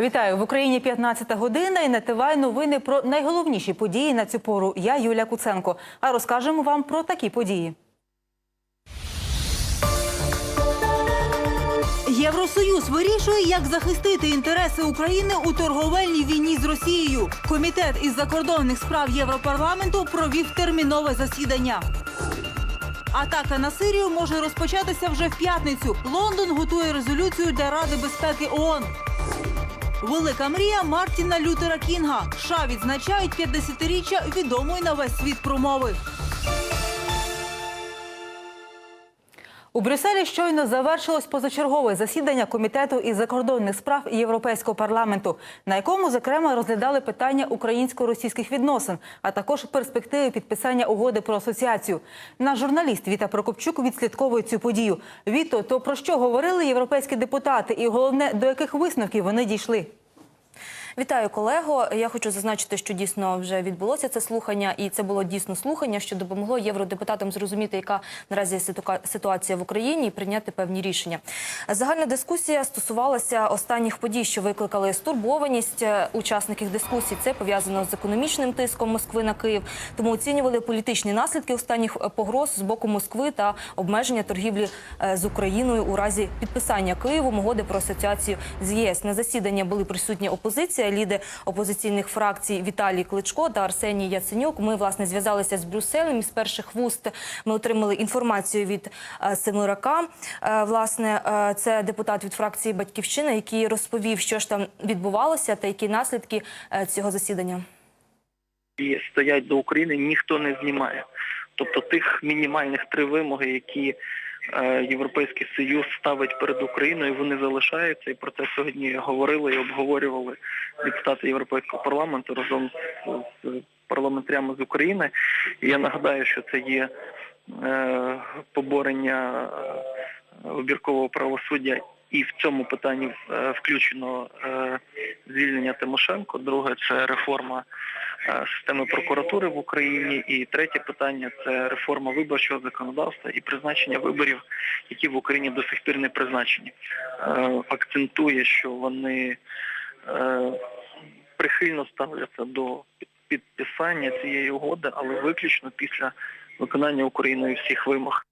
Вітаю в Україні 15 година і на ТВ новини про найголовніші події на цю пору. Я Юлія Куценко. А розкажемо вам про такі події. Євросоюз вирішує, як захистити інтереси України у торговельній війні з Росією. Комітет із закордонних справ Європарламенту провів термінове засідання. Атака на Сирію може розпочатися вже в п'ятницю. Лондон готує резолюцію для Ради безпеки ООН. Велика мрія Мартіна Лютера Кінга. США відзначають 50-річчя відомої на весь світ промови. У Брюсселі щойно завершилось позачергове засідання комітету із закордонних справ Європейського парламенту, на якому зокрема розглядали питання українсько-російських відносин, а також перспективи підписання угоди про асоціацію. Наш журналіст Віта Прокопчук відслідковує цю подію. Віто, то про що говорили європейські депутати, і головне до яких висновків вони дійшли? Вітаю колего. Я хочу зазначити, що дійсно вже відбулося це слухання, і це було дійсно слухання, що допомогло євродепутатам зрозуміти, яка наразі ситуація в Україні, і прийняти певні рішення. Загальна дискусія стосувалася останніх подій, що викликали стурбованість е, учасників дискусії. Це пов'язано з економічним тиском Москви на Київ. Тому оцінювали політичні наслідки останніх е, погроз з боку Москви та обмеження торгівлі е, з Україною у разі підписання Києвом угоди про асоціацію з ЄС. На засідання були присутні опозиція, лідер опозиційних фракцій Віталій Кличко та Арсеній Яценюк. Ми власне зв'язалися з Брюсселем. Із перших вуст ми отримали інформацію від е, Семирака. Е, Власне, е, це депутат від фракції Батьківщина, який розповів, що ж там відбувалося та які наслідки цього засідання. і стоять до України, ніхто не знімає. Тобто тих мінімальних три вимоги, які Європейський Союз ставить перед Україною, вони залишаються. І про це сьогодні говорили і обговорювали депутати Європейського парламенту разом з, парламентарями з України. І я нагадаю, що це є е, поборення е, вибіркового правосуддя. І в цьому питанні е, включено е, звільнення Тимошенко. Друге це реформа е, системи прокуратури в Україні. І третє питання це реформа виборчого законодавства і призначення виборів, які в Україні до сих пір не призначені. Е, Акцентує, що вони е, прихильно ставляться до підписання цієї угоди, але виключно після виконання Україною всіх вимог.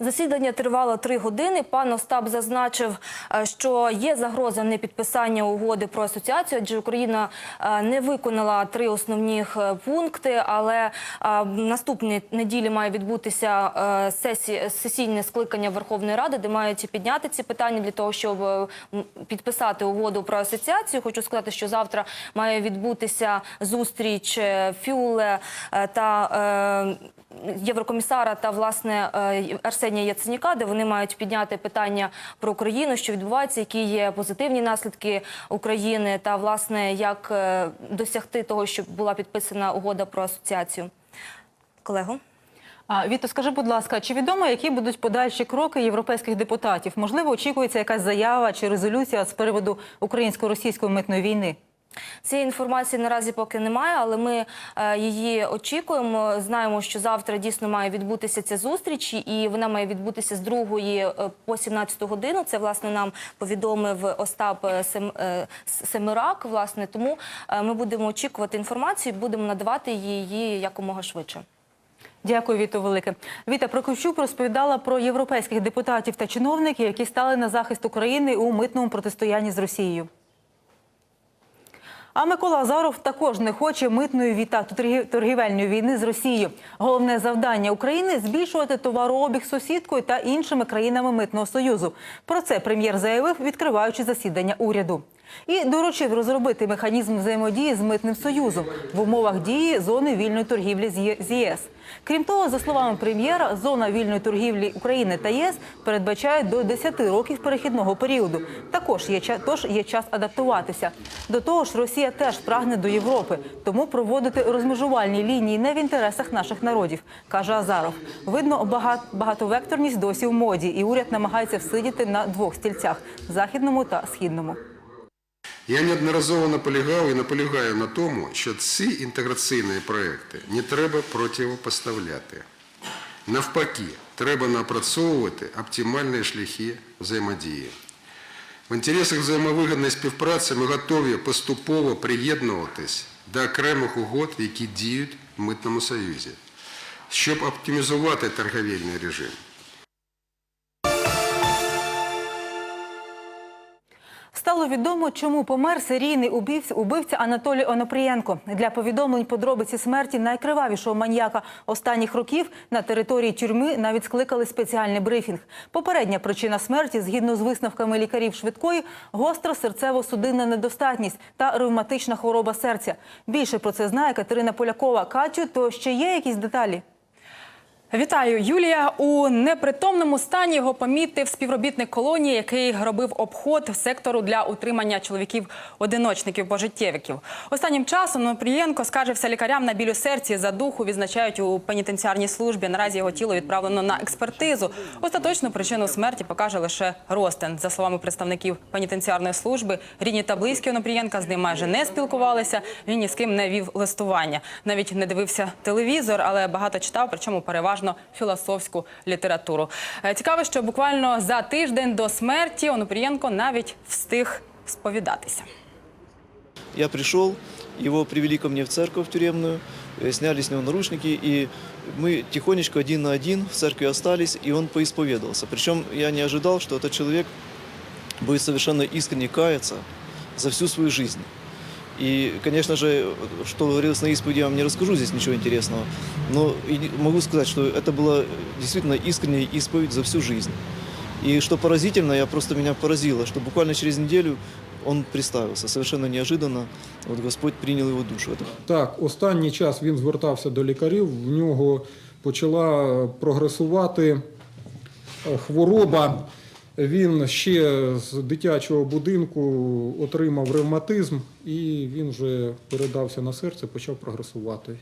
Засідання тривало три години. Пан Остап зазначив, е, що є загроза непідписання угоди про асоціацію, адже Україна е, не виконала три основних е, пункти. Але наступної неділі має відбутися сесії, сесійне скликання Верховної Ради, де мають підняти ці питання для того, щоб підписати угоду про асоціацію. Хочу сказати, що завтра має відбутися зустріч Фюле та Єврокомісара та власне е, Арсенія Яценюка, де вони мають підняти питання про Україну, що відбувається, які є позитивні наслідки України, та власне як е, досягти того, щоб була підписана угода про асоціацію. Колего. Віто, скажи, будь ласка, чи відомо, які будуть подальші кроки європейських депутатів? Можливо, очікується якась заява чи резолюція з приводу українсько-російської митної війни? Цієї інформації наразі поки немає, але ми е, її очікуємо. Знаємо, що завтра дійсно має відбутися ця зустріч, і вона має відбутися з 2 е, по 17 годину. Це власне нам повідомив Остап е, Семирак. Власне, тому ми будемо очікувати інформацію, будемо надавати її якомога швидше. Дякую, Віто, велике. Віта Прокопчук розповідала про європейських депутатів та чиновників, які стали на захист України у митному протистоянні з Росією. А Микола Азаров також не хоче митної віта торгівельної війни з Росією. Головне завдання України збільшувати товарообіг сусідкою та іншими країнами митного союзу. Про це прем'єр заявив, відкриваючи засідання уряду. І доручив розробити механізм взаємодії з митним союзом в умовах дії зони вільної торгівлі з ЄС. Крім того, за словами прем'єра, зона вільної торгівлі України та ЄС передбачає до 10 років перехідного періоду. Також є тож є час адаптуватися. До того ж, Росія теж прагне до Європи, тому проводити розмежувальні лінії не в інтересах наших народів, каже Азаров. Видно, бага- багатовекторність досі в моді, і уряд намагається всидіти на двох стільцях західному та східному. Я неодноразово наполягав і наполягаю на тому, що ці інтеграційні проекти не треба противопоставляти. Навпаки, треба напрацьовувати оптимальні шляхи взаємодії. В інтересах взаємовигідної співпраці ми готові поступово приєднуватись до окремих угод, які діють в Митному Союзі, щоб оптимізувати торговельний режим. Стало відомо, чому помер серійний убивця, Анатолій Онопрієнко. Для повідомлень подробиці смерті найкривавішого маньяка останніх років на території тюрми навіть скликали спеціальний брифінг. Попередня причина смерті, згідно з висновками лікарів швидкої, гостра серцево-судинна недостатність та ревматична хвороба серця. Більше про це знає Катерина Полякова. Катю, то ще є якісь деталі? Вітаю, Юлія. У непритомному стані його помітив співробітник колонії, який робив обход сектору для утримання чоловіків-одиночників пожиттєвиків. Останнім часом Нопрієнко скаржився лікарям на біль у серці за духу. Відзначають у пенітенціарній службі. Наразі його тіло відправлено на експертизу. Остаточну причину смерті покаже лише розтин. За словами представників пенітенціарної служби, рідні та близькі Онопрієнка з ним майже не спілкувалися. Він ні з ким не вів листування. Навіть не дивився телевізор, але багато читав, причому переважно філософську літературу. Е, Цікаво, що буквально за тиждень до смерті Онопрієнко навіть встиг сповідатися. Я пришел, его привели ко мне в церковь тюремную, э, сняли с него наручники, и мы тихонечко один на один в церкви остались, и он поисповедовался. Причем я не ожидал, что этот человек будет совершенно искренне каяться за всю свою жизнь. И, конечно же, что говорилось на исповеди, я вам не расскажу здесь ничего интересного, но и не- могу сказать, что это была действительно искренняя исповедь за всю жизнь. И что поразительно, я просто меня поразило, что буквально через неделю он представился. Совершенно неожиданно вот Господь принял его душу. Это Так, останній час він звертався до лікарів. В нього почала прогресувати е, хвороба. Він ще з дитячого будинку отримав ревматизм, і він вже передався на серце, почав прогресувати.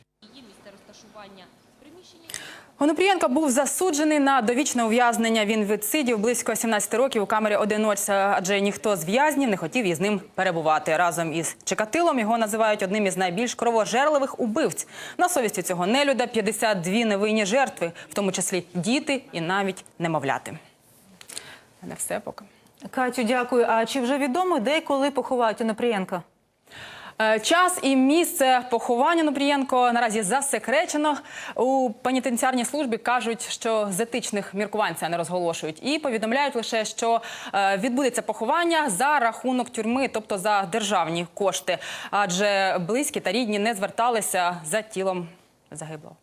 Онопрієнко був засуджений на довічне ув'язнення. Він відсидів близько 17 років у камері одиночця, адже ніхто з в'язнів не хотів із ним перебувати. Разом із Чекатилом його називають одним із найбільш кровожерливих убивць. На совісті цього нелюда 52 невинні жертви, в тому числі діти і навіть немовляти. Не все поки. Катю, дякую. А чи вже відомо, де і коли поховають Онопрієнка? Е, Час і місце поховання Нупрієнко наразі засекречено. У пенітенціарній службі кажуть, що з етичних міркувань це не розголошують, і повідомляють лише, що е, відбудеться поховання за рахунок тюрми, тобто за державні кошти, адже близькі та рідні не зверталися за тілом загиблого.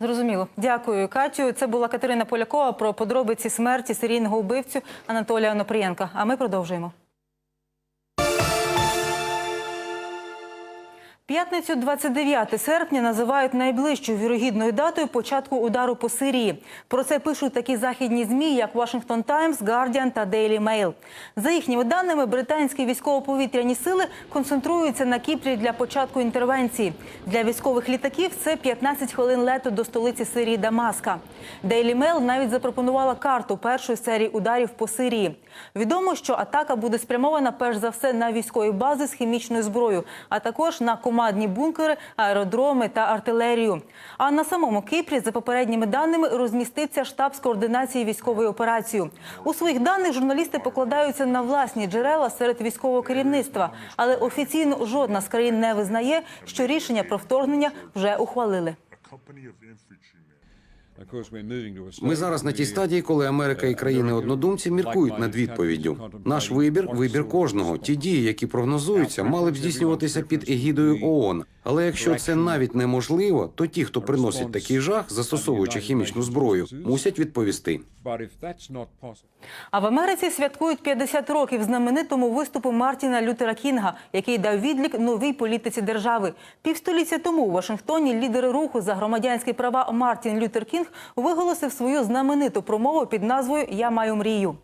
Зрозуміло. Дякую, Катю. Це була Катерина Полякова про подробиці смерті серійного убивцю Анатолія Онопрієнка. А ми продовжуємо. П'ятницю 29 серпня називають найближчою вірогідною датою початку удару по Сирії. Про це пишуть такі західні змі, як Washington Times, Guardian та Daily Mail. За їхніми даними, британські військово-повітряні сили концентруються на Кіпрі для початку інтервенції. Для військових літаків це 15 хвилин лету до столиці Сирії Дамаска. Daily Mail навіть запропонувала карту першої серії ударів по Сирії. Відомо, що атака буде спрямована перш за все на військові бази з хімічною зброєю, а також на командні бункери, аеродроми та артилерію. А на самому Кипрі, за попередніми даними, розміститься штаб з координації військової операції. У своїх даних журналісти покладаються на власні джерела серед військового керівництва, але офіційно жодна з країн не визнає, що рішення про вторгнення вже ухвалили. Ми зараз на тій стадії, коли Америка і країни-однодумці міркують над відповіддю. Наш вибір вибір кожного. Ті дії, які прогнозуються, мали б здійснюватися під егідою ООН. Але якщо це навіть неможливо, то ті, хто приносить такий жах, застосовуючи хімічну зброю, мусять відповісти. А в Америці святкують 50 років знаменитому виступу Мартіна Лютера Кінга, який дав відлік новій політиці держави. Півстоліття тому у Вашингтоні лідери руху за громадянські права Мартін Лютер Кінг виголосив свою знамениту промову під назвою Я маю мрію.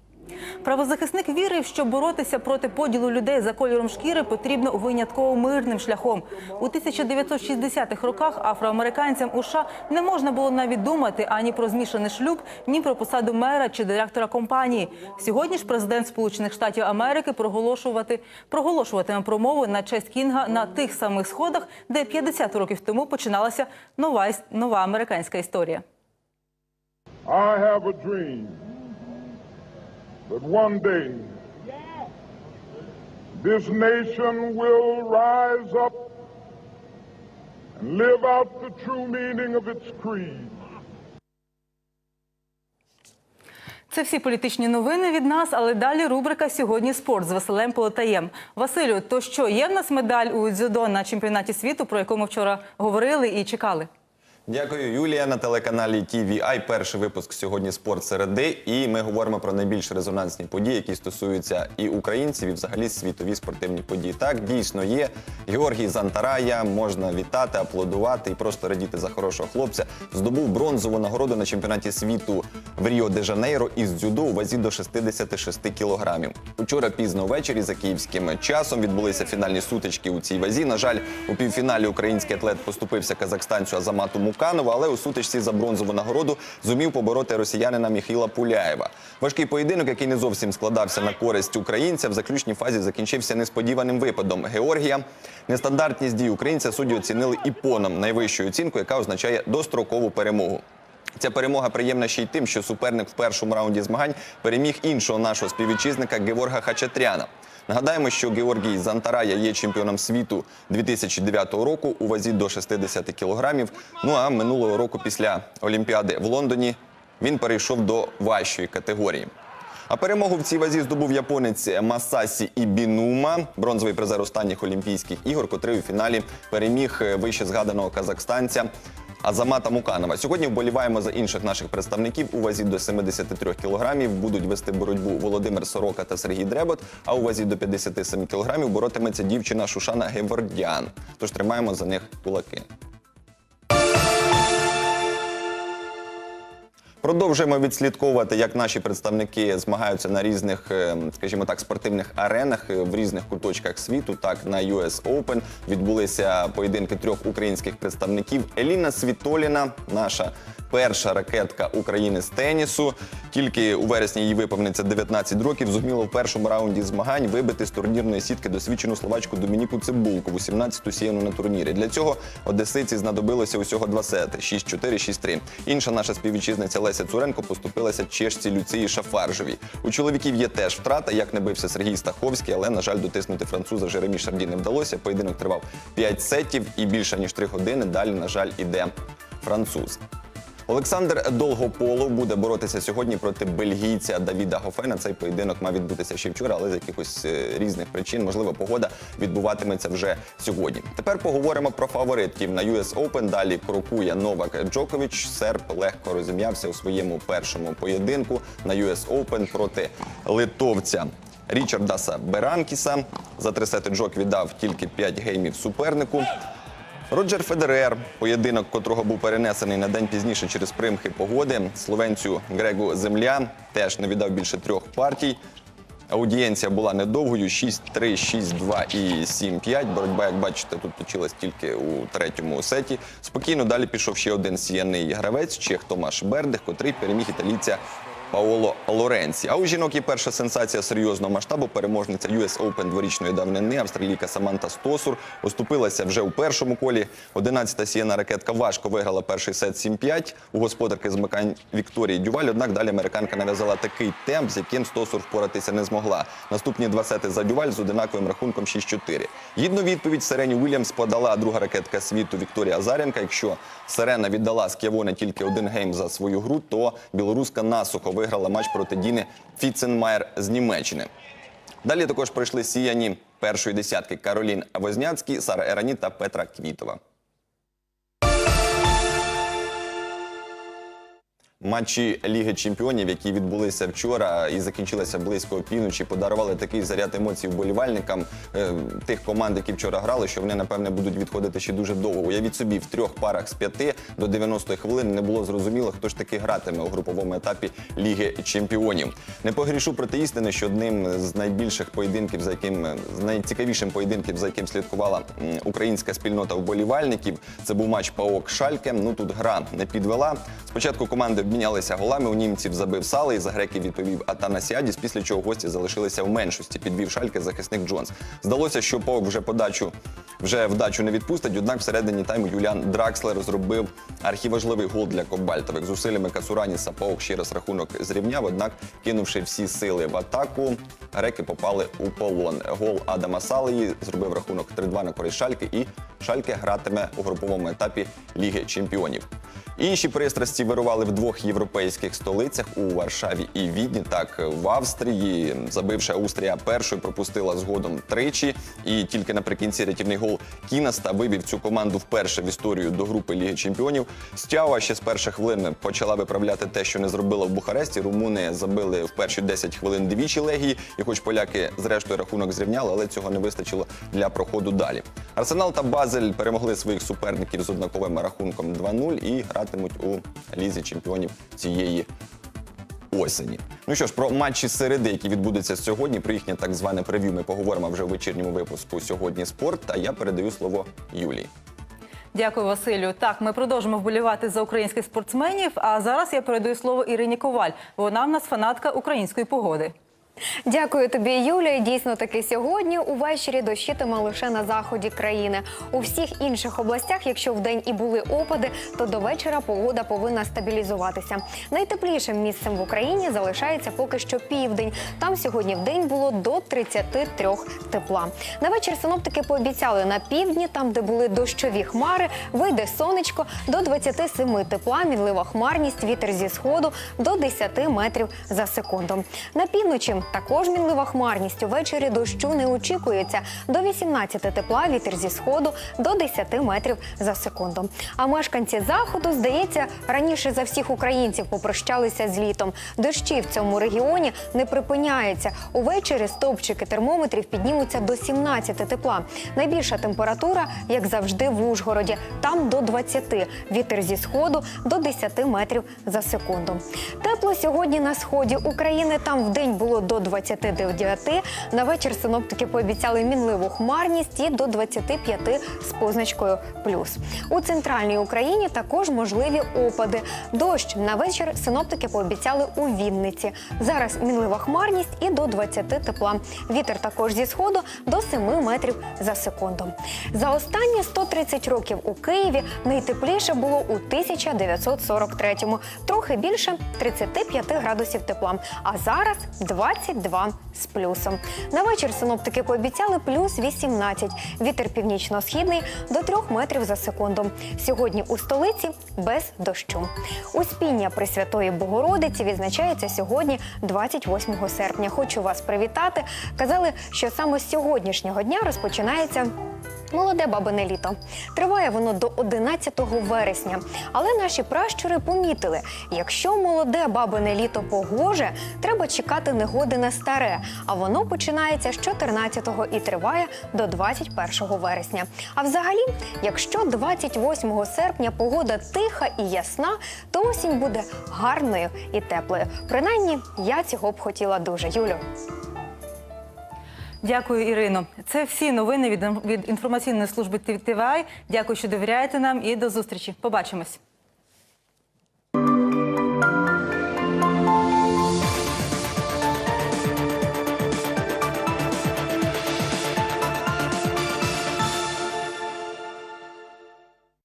Правозахисник вірив, що боротися проти поділу людей за кольором шкіри потрібно винятково мирним шляхом. У 1960-х роках афроамериканцям у США не можна було навіть думати ані про змішаний шлюб, ні про посаду мера чи директора компанії. Сьогодні ж президент Сполучених Штатів Америки проголошувати проголошуватиме промову на честь Кінга на тих самих сходах, де 50 років тому починалася нова нова американська історія. I have a dream that one day this nation will rise up and live out the true meaning of its creed. Це всі політичні новини від нас, але далі рубрика Сьогодні спорт з Василем Полотаєм. Василю, то що є в нас медаль у дзюдо на чемпіонаті світу, про яку ми вчора говорили і чекали? Дякую, Юлія. На телеканалі TVI. Перший випуск сьогодні спорт середи. І ми говоримо про найбільш резонансні події, які стосуються і українців, і взагалі світові спортивні події. Так дійсно є. Георгій Зантарая можна вітати, аплодувати і просто радіти за хорошого хлопця. Здобув бронзову нагороду на чемпіонаті світу в Ріо де Жанейро із дзюдо у вазі до 66 кілограмів. Учора пізно ввечері за київським часом відбулися фінальні сутички у цій вазі. На жаль, у півфіналі український атлет поступився казахстанцю Азамату Муканову, але у сутичці за бронзову нагороду зумів побороти росіянина Міхіла Пуляєва. Важкий поєдинок, який не зовсім складався на користь українця, в заключній фазі закінчився несподіваним випадом Георгія. Нестандартність дій українця судді оцінили іпоном найвищою оцінкою, яка означає дострокову перемогу. Ця перемога приємна ще й тим, що суперник в першому раунді змагань переміг іншого нашого співвітчизника Геворга Хачатряна. Нагадаємо, що Георгій Зантарая є чемпіоном світу 2009 року у вазі до 60 кілограмів. Ну а минулого року після Олімпіади в Лондоні він перейшов до важчої категорії. А перемогу в цій вазі здобув японець Масасі Ібінума, бронзовий призер останніх Олімпійських ігор, котрий у фіналі переміг е, вище згаданого казахстанця. Азамата Муканова. Сьогодні вболіваємо за інших наших представників у вазі до 73 кілограмів. Будуть вести боротьбу Володимир Сорока та Сергій Дребот. А у вазі до 57 кілограмів боротиметься дівчина Шушана Гевордян. Тож тримаємо за них кулаки. Продовжуємо відслідковувати, як наші представники змагаються на різних, е, скажімо так, спортивних аренах е, в різних куточках світу. Так на US Open відбулися поєдинки трьох українських представників. Еліна Світоліна, наша перша ракетка України з тенісу. Тільки у вересні їй виповниться 19 років. Зуміла в першому раунді змагань вибити з турнірної сітки досвідчену словачку Домініку Цибулку, 18-ту сіяну на турнірі. Для цього одесиці знадобилося усього два сети: 6-4, 6-3. Інша наша співвітчизниця Леся Цуренко поступилася чешці Люції Шафаржевій. У чоловіків є теж втрата, як не бився Сергій Стаховський, але на жаль, дотиснути француза Жеремі Шарді не вдалося. Поєдинок тривав 5 сетів і більше ніж 3 години. Далі, на жаль, іде француз. Олександр Долгополов буде боротися сьогодні проти бельгійця Давіда Гофена. Цей поєдинок мав відбутися ще вчора, але з якихось е, різних причин, можливо, погода відбуватиметься вже сьогодні. Тепер поговоримо про фаворитів на US Open. Далі крокує Новак Джокович. Серб легко розім'явся у своєму першому поєдинку на US Open проти литовця. Річардаса Беранкіса за три сети Джок віддав тільки 5 геймів супернику. Роджер Федерер, поєдинок котрого був перенесений на день пізніше через примхи погоди. Словенцю Грегу Земля теж не віддав більше трьох партій. Аудієнція була недовгою 6-3, 6-2 і 7-5. Боротьба, як бачите, тут точилась тільки у третьому сеті. Спокійно далі пішов ще один сіяний гравець, чех Томаш Бердих, котрий переміг італійця Паоло Лоренці. А у жінок є перша сенсація серйозного масштабу. Переможниця US Open дворічної давнини австралійка Саманта Стосур оступилася вже у першому колі. 11-та сіяна ракетка важко виграла перший сет 7-5 у господарки змикань Вікторії Дюваль. Однак далі американка нав'язала такий темп, з яким Стосур впоратися не змогла. Наступні два сети за Дюваль з одинаковим рахунком 6-4. Гідну відповідь Серені Уільямс подала друга ракетка світу Вікторія Азаренка. Якщо Сирена віддала Ск'явоне тільки один гейм за свою гру, то білоруска насухо виграла матч проти Діни Фіценмайер з Німеччини. Далі також пройшли сіяні першої десятки Каролін Возняцький, Сара Ерані та Петра Квітова. Матчі Ліги Чемпіонів, які відбулися вчора і закінчилися близько опівночі, подарували такий заряд емоцій вболівальникам е, тих команд, які вчора грали, що вони напевне будуть відходити ще дуже довго. Уявіть собі, в трьох парах з п'яти до 90 хвилин не було зрозуміло, хто ж таки гратиме у груповому етапі Ліги Чемпіонів. Не погрішу проти істини, що одним з найбільших поєдинків, за яким з найцікавішим поєдинків, за яким слідкувала українська спільнота вболівальників, це був матч ПАОК Шальке. Ну тут гра не підвела. Спочатку команди обмінялися голами. У німців забив Сали, і за греків відповів Атанасіадіс, після чого гості залишилися в меншості. Підвів шальки захисник Джонс. Здалося, що Паук вже подачу вже вдачу не відпустить. Однак всередині тайму Юліан Дракслер зробив архіважливий гол для кобальтових. Зусиллями Касураніса Паук ще раз рахунок зрівняв. Однак, кинувши всі сили в атаку, греки попали у полон. Гол Адама Салії зробив рахунок 3-2 на користь Шальки, і Шальке гратиме у груповому етапі Ліги Чемпіонів. Інші пристрасті вирували в двох європейських столицях у Варшаві і Відні. Так в Австрії, забивши Австрія першою, пропустила згодом тричі. І тільки наприкінці рятівний гол Кінаста вивів цю команду вперше в історію до групи Ліги Чемпіонів. Стява ще з перших хвилин почала виправляти те, що не зробила в Бухаресті. Румуни забили в перші 10 хвилин двічі легії, і хоч поляки зрештою рахунок зрівняли, але цього не вистачило для проходу далі. Арсенал та Базель перемогли своїх суперників з однаковим рахунком 2-0 і гратимуть у лізі чемпіонів цієї осені. Ну що ж, про матчі середи, які відбудуться сьогодні, про їхнє так зване прев'ю ми поговоримо вже в вечірньому випуску сьогодні спорт. А я передаю слово Юлії. Дякую, Василю. Так, ми продовжимо вболівати за українських спортсменів. А зараз я передаю слово Ірині Коваль. Вона в нас фанатка української погоди. Дякую тобі, Юлія. Дійсно, таки сьогодні увечері дощитиме лише на заході країни. У всіх інших областях, якщо вдень і були опади, то до вечора погода повинна стабілізуватися. Найтеплішим місцем в Україні залишається поки що південь. Там сьогодні в день було до 33 тепла. На вечір синоптики пообіцяли на півдні, там де були дощові хмари, вийде сонечко до 27 тепла, мінлива хмарність, вітер зі сходу до 10 метрів за секунду. На півночі також мінлива хмарність. Увечері дощу не очікується. До 18 тепла вітер зі сходу до 10 метрів за секунду. А мешканці заходу, здається, раніше за всіх українців попрощалися з літом. Дощі в цьому регіоні не припиняються. Увечері стовпчики термометрів піднімуться до 17 тепла. Найбільша температура, як завжди, в Ужгороді. Там до 20. Вітер зі сходу до 10 метрів за секунду. Тепло сьогодні на сході України. Там в день було до 29. На вечір синоптики пообіцяли мінливу хмарність і до 25 з позначкою плюс. У центральній Україні також можливі опади. Дощ на вечір синоптики пообіцяли у Вінниці. Зараз мінлива хмарність і до 20 тепла. Вітер також зі сходу до 7 метрів за секунду. За останні 130 років у Києві найтепліше було у 1943-му. Трохи більше 35 градусів тепла. А зараз 22 з плюсом. На вечір синоптики пообіцяли плюс 18. Вітер північно-східний до 3 метрів за секунду. Сьогодні у столиці без дощу. Успіння Пресвятої Богородиці відзначається сьогодні, 28 серпня. Хочу вас привітати. Казали, що саме з сьогоднішнього дня розпочинається. Молоде бабине літо триває воно до 11 вересня. Але наші пращури помітили: якщо молоде бабине літо погоже, треба чекати негоди на старе. А воно починається з 14-го і триває до 21 вересня. А взагалі, якщо 28 серпня погода тиха і ясна, то осінь буде гарною і теплою. Принаймні, я цього б хотіла дуже. Юлю. Дякую, Ірино. Це всі новини від, інформаційної служби ТВА. Дякую, що довіряєте нам і до зустрічі. Побачимось.